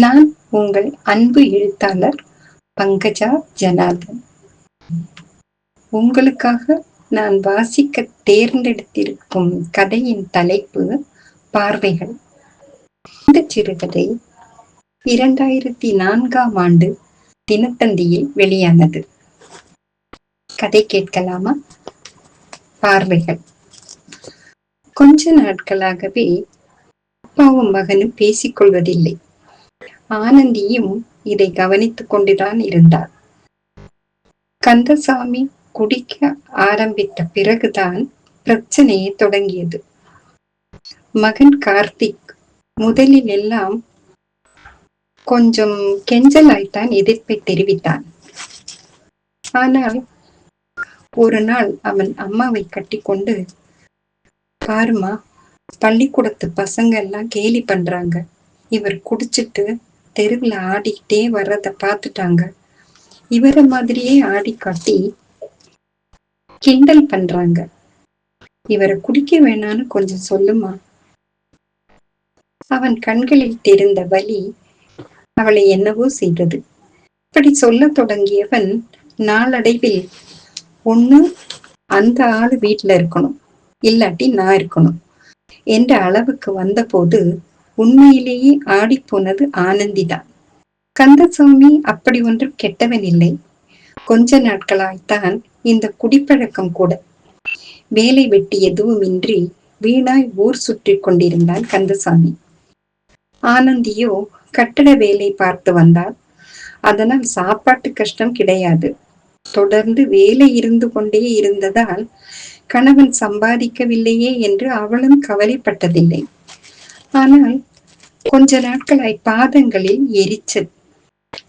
நான் உங்கள் அன்பு எழுத்தாளர் பங்கஜா ஜனார்தன். உங்களுக்காக நான் வாசிக்க தேர்ந்தெடுத்திருக்கும் கதையின் தலைப்பு பார்வைகள். இந்த சிறுகதை இரண்டாயிரத்தி நான்காம் ஆண்டு தினத்தந்தியில் வெளியானது. கதை கேட்கலாமா? பார்வைகள். கொஞ்ச நாட்களாகவே அப்பாவும் மகனும் பேசிக்கொள்வதில்லை. ஆனந்தியும் இதை கவனித்துக் கொண்டுதான் இருந்தார். கந்தசாமி குடிக்க ஆரம்பித்த பிறகுதான் பிரச்சனையே தொடங்கியது. மகன் கார்த்திக் முதலில் எல்லாம் கொஞ்சம் கெஞ்சலாய்த்தான் எதிர்ப்பை தெரிவித்தான். ஆனால் ஒரு நாள் அவன் அம்மாவை கட்டிக்கொண்டு பாருமா பள்ளிக்கூடத்து பசங்க எல்லாம் கேலி பண்றாங்க. இவர் குடிச்சிட்டு தெருவில் ஆடிக்கிட்டே வர்றத பார்த்துட்டாங்க. இவரை மாதிரியே ஆடி காட்டி கிண்டல் பண்றாங்க. இவரை குடிக்க வேணான்னு கொஞ்சம் சொல்லுமா? அவன் கண்களில் தெரிந்த வலி அவளை என்னவோ செய்தது. இப்படி சொல்ல தொடங்கியவன் நாளடைவில் ஒண்ணு அந்த ஆளு வீட்டுல இருக்கணும். இல்லாட்டி நான் இருக்கணும். என்ற அளவுக்கு வந்தபோது உண்மையிலேயே ஆடிப்போனது ஆனந்திதான். கந்தசாமி அப்படி ஒன்றும் கெட்டவன் இல்லை. கொஞ்ச நாட்களாய்த்தான் இந்த குடிப்பழக்கம் கூட. வேலை வெட்டி எதுவுமின்றி வீணாய் ஊர் சுற்றி கொண்டிருந்தான் கந்தசாமி ஆனந்தியோ கட்டட வேலை பார்த்து வந்தாள் அதனால் சாப்பாட்டு கஷ்டம் கிடையாது. தொடர்ந்து வேலை இருந்து கொண்டே இருந்ததால் கணவன் சம்பாதிக்கவில்லையே என்று அவளும் கவலைப்பட்டதில்லை. ஆனால் கொஞ்ச நாட்களாய் பாதங்களில் எரிச்சல்.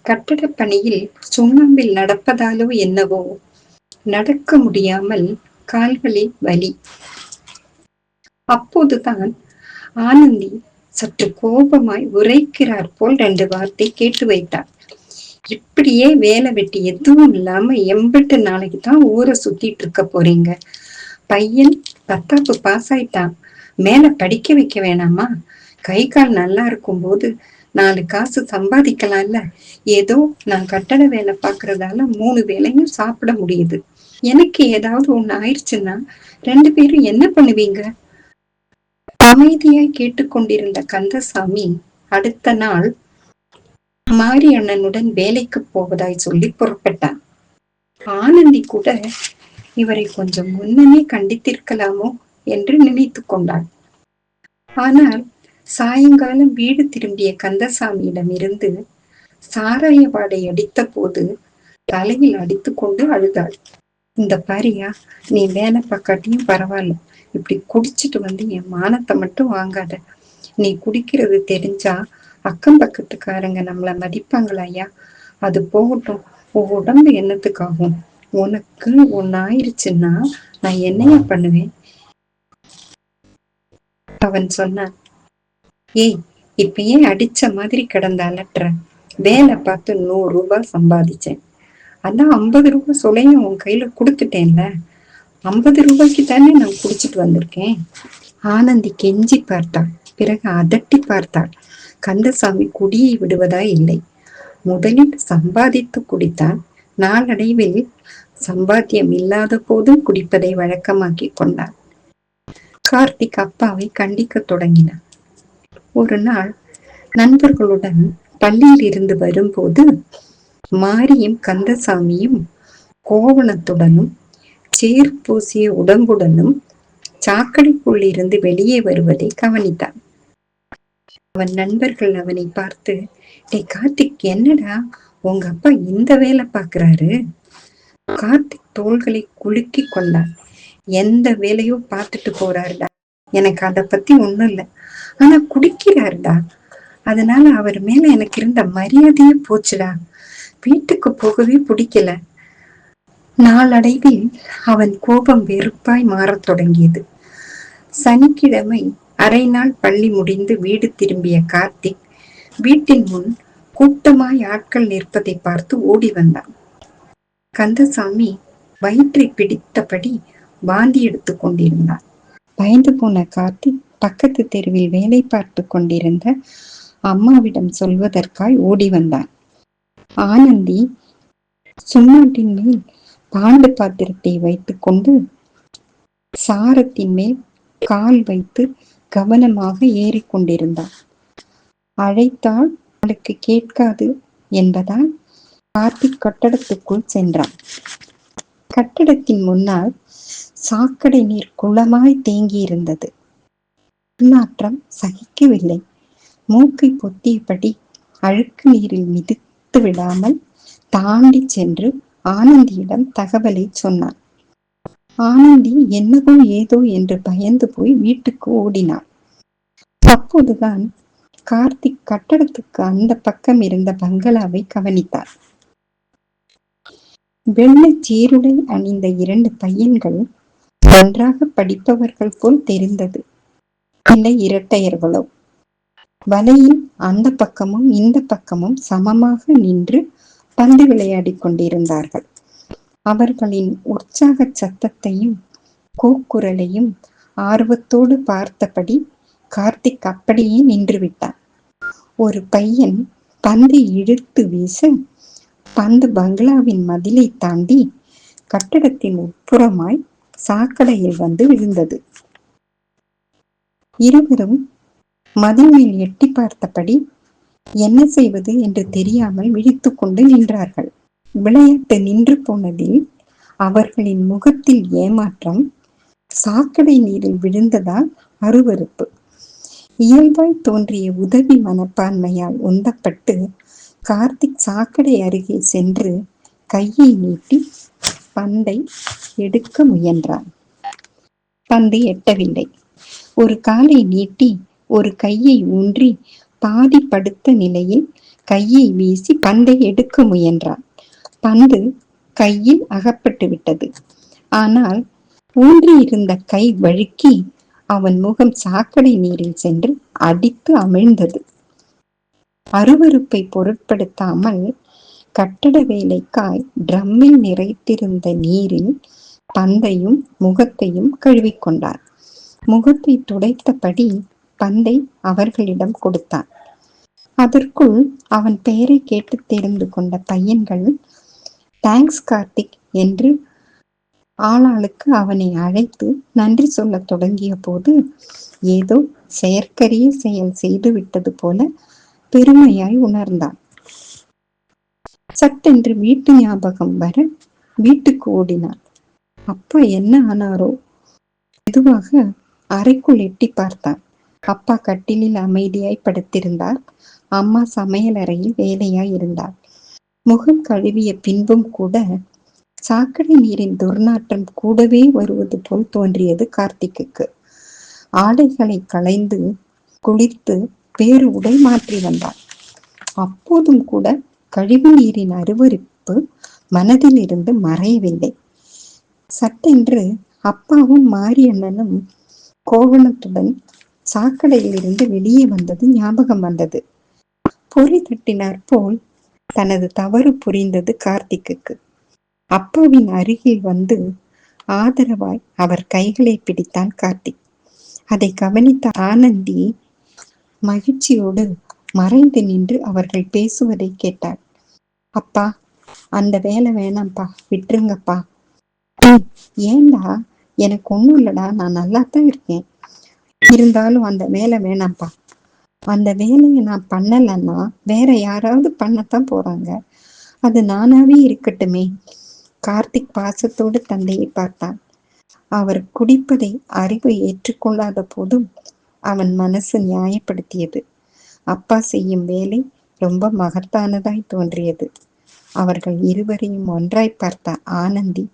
கட்டட பணியில் சுண்ணாம்பில் நடப்பதாலோ என்னவோ நடக்க முடியாமல் கால்களில் வலி. அப்போதுதான் ஆனந்தி சற்று கோபமாய் உரைக்கிறார் போல் ரெண்டு வார்த்தை கேட்டு வைத்தார் இப்படியே வேலை வெட்டி எதுவும் இல்லாம எண்பட்டு நாளைக்கு தான் ஊரை சுத்திட்டு இருக்க போறீங்க. பையன் பத்தாப்பு பாஸ் ஆயிட்டான். மேல படிக்க வைக்க வேணாமா? கை கால் நல்லா இருக்கும் போது நாலு காசு சம்பாதிக்கலாம்ல. ஏதோ நான் கட்டட வேலை பாக்குறதால மூணு வேலையும் சாப்பிட முடியுது. எனக்கு ஏதாவது ஒண்ணு ஆயிடுச்சுன்னா ரெண்டு பேரும் என்ன பண்ணுவீங்க? அமைதியாய் கேட்டுக்கொண்டிருந்த கந்தசாமி அடுத்த நாள் மாரி அண்ணனுடன் வேலைக்கு போவதாய் சொல்லி புறப்பட்டான். ஆனந்தி கூட இவரை கொஞ்சம் முன்னமே கண்டித்திருக்கலாமோ? என்று நினைத்து கொண்டாள். ஆனால் சாயங்காலம் வீடு திரும்பிய கந்தசாமியிடம் இருந்து சாராய வாடை அடித்த போது தலையில் அடித்து கொண்டு அழுதாள். இந்த பாரியா நீ வேலை பார்க்காட்டியும் பரவாயில்ல. இப்படி குடிச்சிட்டு வந்து என் மானத்தை மட்டும் வாங்காத. நீ குடிக்கிறது தெரிஞ்சா அக்கம் பக்கத்துக்காரங்க நம்மள மதிப்பாங்களா ஐயா? அது போகட்டும். உன் உடம்பு என்னத்துக்காகும்? உனக்கு ஒன்னு ஆயிருச்சுன்னா நான் என்னையா பண்ணுவேன்? அவன் சொன்னான். ஏய் இப்ப ஏன் அடிச்ச மாதிரி கிடந்த அலட்டுற? வேலை பார்த்து நூறு ரூபாய் சம்பாதிச்சேன். அதான் ஐம்பது ரூபாய் சொலையும் உன் கையில கொடுத்துட்டேன்ல. ஐம்பது ரூபாய்க்கு தானே நான் குடிச்சிட்டு வந்திருக்கேன்? ஆனந்தி கெஞ்சி பார்த்தாள். பிறகு அதட்டி பார்த்தாள். கந்தசாமி குடியை விடுவதா இல்லை. முதலில் சம்பாதித்து குடித்தான். நாளடைவில் சம்பாத்தியம் இல்லாத போதும் குடிப்பதை வழக்கமாக்கி கொண்டான் கார்த்திக் அப்பாவை கண்டிக்க தொடங்கினான் ஒரு நாள் நண்பர்களுடன் பள்ளியில் இருந்து வரும்போது மாரியும் கந்தசாமியும் கோவணத்துடனும் சேர் பூசிய உடம்புடனும் சாக்கடைக்குள் இருந்து வெளியே வருவதை கவனித்தான். அவன் நண்பர்கள் அவனை பார்த்து டே கார்த்திக் என்னடா? உங்க அப்பா இந்த வேலை பார்க்கிறாரு? கார்த்திக் தோள்களை குலுக்கி கொண்டான். எந்த வேலையும் பார்த்துட்டு போறாருடா. எனக்கு அதை பத்தி ஒண்ணும் இல்லை. ஆனா குடிக்கிறாருடா. அதனால அவர் மேல எனக்கு இருந்த மரியாதையே போச்சுடா. வீட்டுக்கு போகவே பிடிக்கல. நாளடைவில் அவன் கோபம் வெறுப்பாய் மாறத் தொடங்கியது. சனிக்கிழமை அரை நாள் பள்ளி முடிந்து வீடு திரும்பிய கார்த்திக் வீட்டின் முன் கூட்டமாய் ஆட்கள் நிற்பதை பார்த்து ஓடி வந்தான். கந்தசாமி வயிற்றை பிடித்தபடி வாந்தி எடுத்து கொண்டிருந்தான் பயந்து போன கார்த்திக் பக்கத்து தெருவில் வேலை பார்த்து கொண்டிருந்த அம்மாவிடம் சொல்வதற்காய் ஓடி வந்தான். ஆனந்தி சுண்ணாட்டின் மேல் பாண்டு பாத்திரத்தை வைத்துக் கொண்டு சாரத்தின் மேல் கால் வைத்து கவனமாக ஏறிக்கொண்டிருந்தான் அழைத்தால் அவளுக்கு கேட்காது என்பதால் கார்த்திக் கட்டடத்துக்குள் சென்றான். கட்டடத்தின் முன்னால் சாக்கடை நீர் குளமாய் தேங்கியிருந்தது. நாற்றம் சகிக்கவில்லை. மூக்கை பொத்தியபடி அழுக்கு நீரில் மிதித்து விடாமல் தாண்டி சென்று ஆனந்தியிடம் தகவலை சொன்னான். ஆனந்தி என்னதோ ஏதோ என்று பயந்து போய் வீட்டுக்கு ஓடினான் அப்போதுதான் கார்த்திக் கட்டடத்துக்கு அந்த பக்கம் இருந்த பங்களாவை கவனித்தார். வெள்ளை சீருடை அணிந்த இரண்டு பையன்கள் நன்றாக படிப்பவர்கள் போல் தெரிந்தது. இல்லை இரட்டையர்களோ வலையின் அந்த பக்கமும் இந்த பக்கமும் சமமாக நின்று பந்து விளையாடி கொண்டிருந்தார்கள். அவர்களின் உற்சாக சத்தத்தையும் கூக்குரலையும் ஆர்வத்தோடு பார்த்தபடி கார்த்திக் அப்படியே நின்று விட்டான் ஒரு பையன் பந்தை இழுத்து வீச பந்த பங்களாவின் மதிலை தாண்டி கட்டடத்தின் உட்புறமாய் சாக்கடையில் வந்து விழுந்தது. இருவரும் மதில் மேல் எட்டி பார்த்தபடி என்ன செய்வது என்று தெரியாமல் விழித்து கொண்டு நின்றார்கள். விளையாட்டு நின்று போனதில் அவர்களின் முகத்தில் ஏமாற்றம் சாக்கடை நீரில் விழுந்ததால் அருவறுப்பு இயல்பாய் தோன்றிய உதவி மனப்பான்மையால் உந்தப்பட்டு கார்த்திக் சாக்கடை அருகே சென்று கையை நீட்டி பந்தை எடுக்க முயன்றான். பந்து எட்டவில்லை. ஒரு காலை நீட்டி ஒரு கையை ஊன்றி பாதி படுத்த நிலையில் கையை வீசி பந்தை எடுக்க முயன்றான். பந்து கையில் அகப்பட்டு விட்டது. ஆனால் ஊன்றியிருந்த கை வழுக்கி அவன் முகம் சாக்கடை நீரில் சென்று அடித்து அமிழ்ந்தது. அருவருப்பை பொருட்படுத்தாமல் கட்டட வேலைக்காய் ட்ரம்மில் நிறைத்திருந்த நீரில் பந்தையும் முகத்தையும் கழுவிக்கொண்டார். முகத்தை துடைத்தபடி பந்தை அவர்களிடம் கொடுத்தான். அதற்குள் அவன் பெயரை கேட்டு தெரிந்து கொண்ட பையன்கள் தேங்க்ஸ் கார்த்திக் என்று ஆளாளுக்கு அவனை அழைத்து நன்றி சொல்லத் தொடங்கிய போது ஏதோ செயற்கரிய செயல் செய்து விட்டது போல பெருமையாய் உணர்ந்தான். சட்டென்று வீட்டு ஞாபகம் வர வீட்டுக்கு ஓடினான் அப்பா என்ன ஆனாரோ? மெதுவாக அறைக்குள் எட்டி பார்த்தான். அப்பா கட்டிலில் அமைதியாய் படுத்திருந்தார். அம்மா சமையல் அறையில் வேலையாய் இருந்தார் முகம் கழுவிய பின்பும் கூட சாக்கடை நீரின் துர்நாற்றம் கூடவே வருவது போல் தோன்றியது கார்த்திக்கு ஆடைகளை களைந்து குளித்து வேறு உடை மாற்றி வந்தார் அப்போதும் கூட கழிவு நீரின் அருவறுப்பு மனதில் இருந்து மறையவில்லை. சட்டென்று அப்பாவும் மாரியண்ணனும் கோவணத்துடன் சாக்கடையில் இருந்து வெளியே வந்தது ஞாபகம் வந்தது. பொறி தட்டினார் போல் தனது தவறு புரிந்தது கார்த்திக்கு அப்பாவின் அருகில் வந்து ஆதரவாய் அவர் கைகளை பிடித்தான் கார்த்திக். அதை கவனித்த ஆனந்தி மகிழ்ச்சியோடு மறைந்து நின்று அவர்கள் பேசுவதை கேட்டார் அப்பா அந்த வேலை வேணாம்ப்பா விட்டுருங்கப்பா. ஏண்டா? எனக்கு ஒண்ணும் இல்லடா நான் நல்லா தான் இருக்கேன். இருந்தாலும் அந்த வேலை வேணாம்ப்பா. அந்த வேலையை நான் பண்ணலைன்னா வேற யாராவது பண்ணத்தான் போறாங்க. அது நானாவே இருக்கட்டுமே. கார்த்திக் பாசத்தோடு தந்தையை பார்த்தான். அவர் குடிப்பதை அறிவு ஏற்றுக்கொள்ளாத போதும் அவன் மனசு நியாயப்படுத்தியது. அப்பா செய்யும் வேலை ரொம்ப மகத்தானதாய் தோன்றியது. அவர்கள் இருவரையும் ஒன்றாய் பார்த்த ஆனந்தி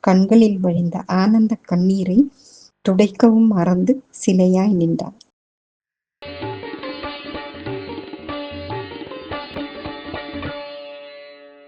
கண்களில் வழிந்த ஆனந்த கண்ணீரை துடைக்கவும் மறந்து சிலையாய் நின்றான்.